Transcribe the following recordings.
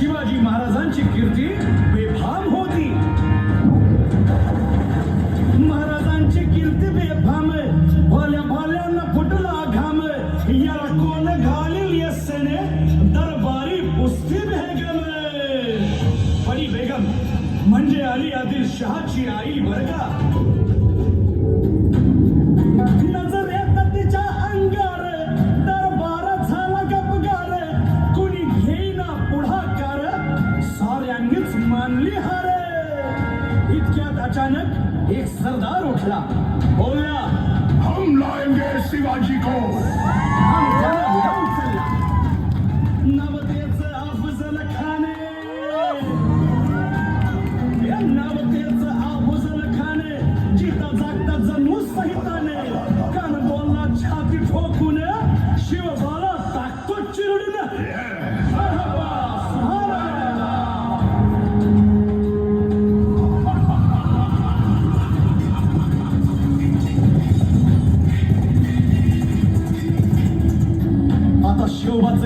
शिवाजी महाराजांची कीर्ती बेफाम होती. महाराजांची कीर्ती बेफाम भोल्या भोल्यांना फुटला घाम. याला कोण घालील येसेने? दरबारी पुस्ती बेगम. परी बेगम म्हणजे अली आदिल शहाची आई बर का? एक सरदार उठला. बोलला हम लाएंगे शिवाजी को.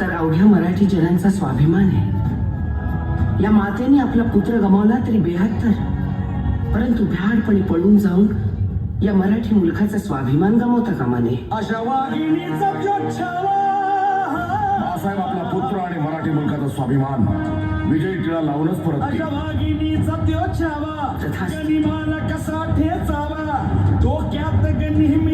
तर अवघ्या मराठी जनांचा स्वाभिमान आहे. या मातेने आपला पुत्र गमावला तरी बेहत्तर परंतु भ्याडपणे पळून जाऊन या मराठी मुलखाचा स्वाभिमान गमावता कामा नये. अशा वाघिणीचा छावा बाळासाहेब आपला पुत्र आणि मराठी मुलकाचा स्वाभिमान विजयी टिळा लावूनच परत कसा ठेचावा? डोक्यात नेहमी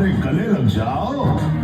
हमारे गले लग जाओ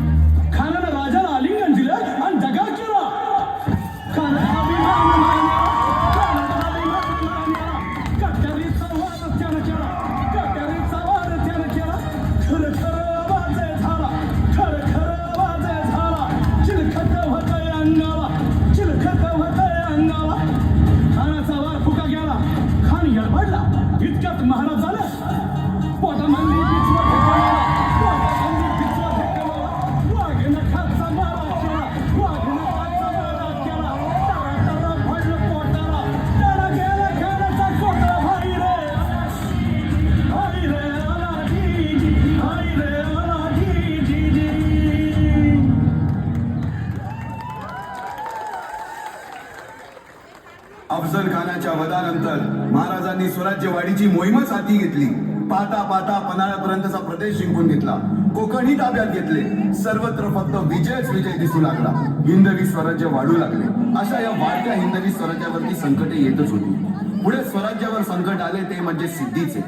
महाराजांनी स्वराज्यवाढीची मोहीमच हाती घेतली. पाहता पाहता पन्हाळ्यापर्यंतचा प्रदेश जिंकून घेतला. कोकणही ताब्यात घेतले. सर्वत्र फक्त विजयच विजय दिसू लागला. हिंदवी स्वराज्य वाढू लागले. अशा या वाढत्या हिंदवी स्वराज्यावरती संकटे येतच होती. पुढे स्वराज्यावर संकट आले ते म्हणजे सिद्धीचे.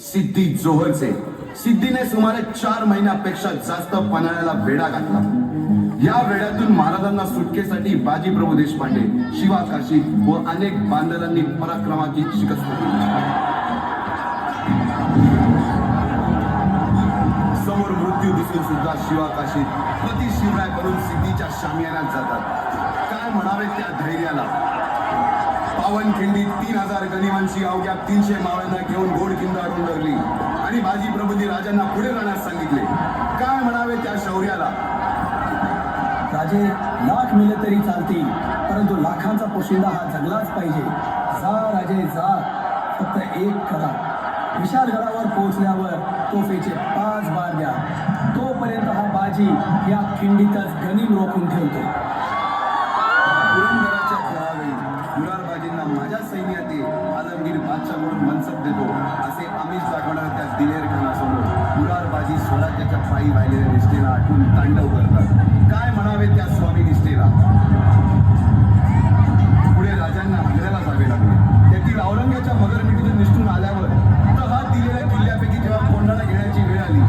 सिद्धी जोहरचे. सिद्धीने सुमारे चार महिन्यापेक्षा जास्त पन्हाळ्याला वेढा घातला. या वेळातून महाराजांना सुटकेसाठी बाजीप्रभू देशपांडे शिवा काशी व अनेक बांधवांनी पराक्रमाची शिकस्त दिली समोर मृत्यू दिसून सुद्धा शिवा काशी प्रति शिवराय करून सिद्धीच्या शामियानात जातात. काय म्हणावे त्या धैर्याला? पावनखिंडीत तीन हजार गनिमांची अवघ्या तीनशे मावळ्यांना घेऊन गोडखिंड अडून धरली आणि बाजी प्रभूंनी राजांना पुढे राहण्यास सांगितले. काय म्हणावे त्या शौर्याला? राजे लाख मिले तरी चालतील परंतु लाखांचा पोशिंदा हा जगलाच पाहिजे. जा राजे जा. फक्त एक करा. विशालगडावर पोहोचल्यावर तोफेचे पाच बार द्या. तोपर्यंत हा बाजी या खिंडीतच गनिम रोखून ठेवतो. पुरंदराच्या खेळावेळी मुरारबाजींना माझ्या सैन्यातील आलमगीर बादशाह म्हणून मनसब देतो असे आमिष दाखवणार त्या दिलेर खानासमोर मुरारबाजी स्वराज्याच्या पायी वाहिलेल्या निष्ठेला आठवून तांडव करतात. काय म्हणावे त्या स्वामी निष्ठेला? पुढे राजांना आग्र्याला जावे लागले. तेथील औरंगाच्या मगरमिठीतून निष्ठून आल्यावर तहात दिलेल्या किल्ल्यापैकी जेव्हा कोंढाला घेण्याची वेळ आली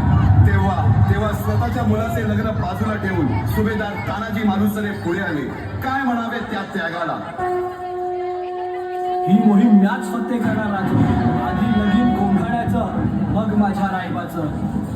तेव्हा तेव्हा स्वतःच्या मुलाचे लग्न बाजूला ठेवून सुभेदार तानाजी मालुसरे पुढे आले. काय म्हणावे त्या त्यागाला? ही मोहीम म्याच फत्ते करणार राजू. आधी लगीन कोंढाण्याचं मग माझ्या रायबाचं.